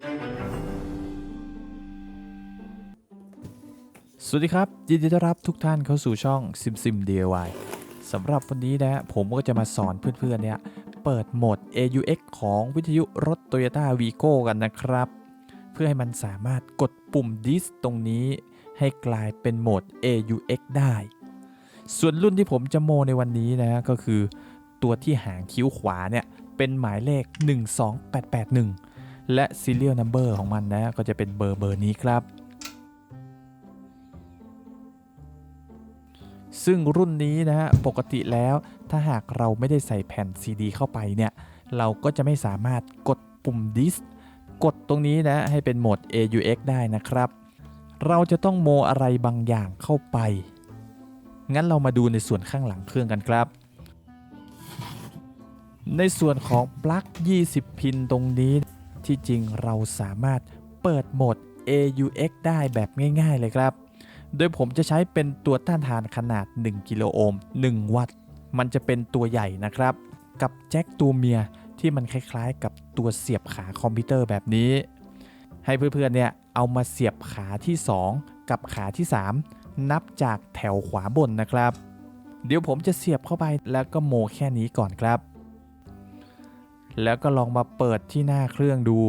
สวัสดีครับ ยินดีต้อนรับทุกท่านเข้าสู่ช่อง Sim Sim DIY สำหรับวันนี้นะผมก็จะมาสอนเพื่อนๆเนี่ยเปิดโหมด AUX ของวิทยุรถ Toyota Vigo กันนะครับ เพื่อให้มันสามารถกดปุ่ม Dis ตรงนี้ให้กลายเป็นโหมด AUX ได้ ส่วนรุ่นที่ผมจะโมในวันนี้นะก็คือ ตัวที่หางคิ้วขวาเนี่ยเป็นหมายเลข 12881 และ Serial Number ของมันนะก็จะเป็นเบอร์เบอร์นี้ครับ ซึ่งรุ่นนี้นะฮะปกติแล้วถ้าหากเราไม่ได้ใส่แผ่นซีดีเข้าไปเนี่ยเราก็จะไม่สามารถกดปุ่มดิสกดตรงนี้นะให้เป็นโหมด AUX ได้นะครับ เราจะต้องโมอะไรบางอย่างเข้าไป งั้นเรามาดูในส่วนข้างหลังเครื่องกันครับ ในส่วนของปลั๊ก 20 พินตรงนี้ ที่จริงเราสามารถเปิดโหมด AUX ได้แบบง่าย ๆ เลยครับ โดยผมจะใช้เป็นตัวต้านทานขนาด 1 กิโลโอห์ม 1 วัตต์ มันจะเป็นตัวใหญ่นะครับ กับแจ็คตัวเมียที่มันคล้ายๆ กับตัวเสียบขาคอมพิวเตอร์แบบนี้ ให้เพื่อนๆเนี่ยเอามาเสียบขาที่ 2 กับขาที่ 3 นับจากแถวขวาบนนะครับ เดี๋ยวผมจะเสียบเข้าไปแล้วก็โมแค่นี้ก่อนครับ แล้วก็ลองมาเปิดที่หน้าเครื่องดู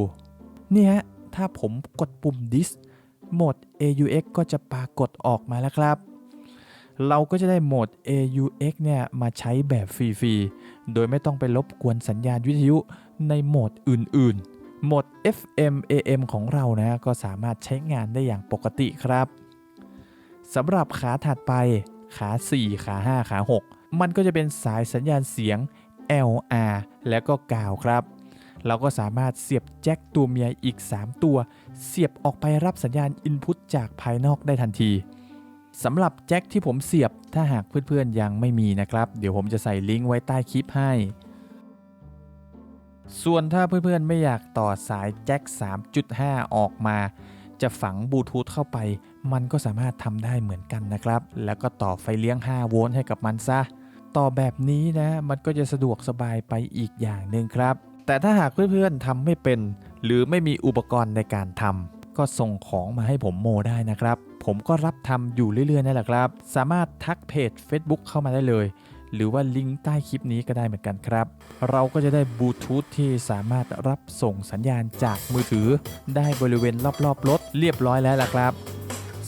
เนี่ยถ้าผมกดปุ่ม dis โหมด AUX ก็จะปรากฏออกมาแล้วครับ เราก็จะได้โหมด AUX เนี่ยมาใช้แบบฟรีๆ โดยไม่ต้องไปรบกวนสัญญาณวิทยุในโหมดอื่นๆ โหมด FM AM ของเรานะก็สามารถใช้งานได้อย่างปกติครับสำหรับขาถัดไปขา 4 ขา 5 ขา 6 มันก็จะเป็นสายสัญญาณเสียง LR และก็กาวครับ เราก็สามารถเสียบแจ็คตัวเมียอีก 3 ตัว เสียบออกไปรับสัญญาณอินพุตจากภายนอกได้ทันทีสำหรับแจ็คที่ผมเสียบถ้าหากเพื่อนๆยังไม่มีนะครับ เดี๋ยวผมจะใส่ลิงก์ไว้ใต้คลิปให้ ส่วนถ้าเพื่อนๆไม่อยากต่อสายแจ็ค 3.5 ออกมา จะฝังบลูทูธเข้าไป มันก็สามารถทำได้เหมือนกันนะครับ แล้วก็ต่อไฟเลี้ยง 5 โวลต์ให้กับมันซะ ต่อแบบนี้นะ มันก็จะสะดวกสบายไปอีกอย่างหนึ่งครับ แต่ถ้าหากเพื่อนๆทำไม่เป็น หรือไม่มีอุปกรณ์ในการทำก็ส่งของมาให้ผมโมได้นะครับ ผมก็รับทำอยู่เรื่อยๆนั่นแหละครับ สามารถทักเพจ Facebook เข้ามาได้เลย หรือว่าลิงก์ใต้คลิปนี้ก็ได้เหมือนกันครับ เราก็จะได้บลูทูธที่สามารถรับส่งสัญญาณจากมือถือ ได้บริเวณรอบๆรถเรียบร้อยแล้วล่ะครับ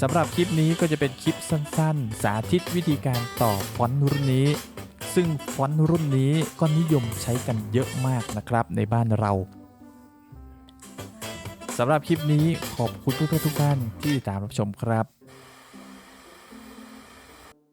สำหรับคลิปนี้ก็จะเป็นคลิปสั้นๆ สาธิตวิธีการต่อฟอนต์รุ่นนี้ ซึ่งฟอนต์รุ่นนี้ก็นิยมใช้กันเยอะมากนะครับในบ้านเราสำหรับคลิปนี้ขอบคุณเพื่อนๆทุกท่านที่ติดตามรับชมครับ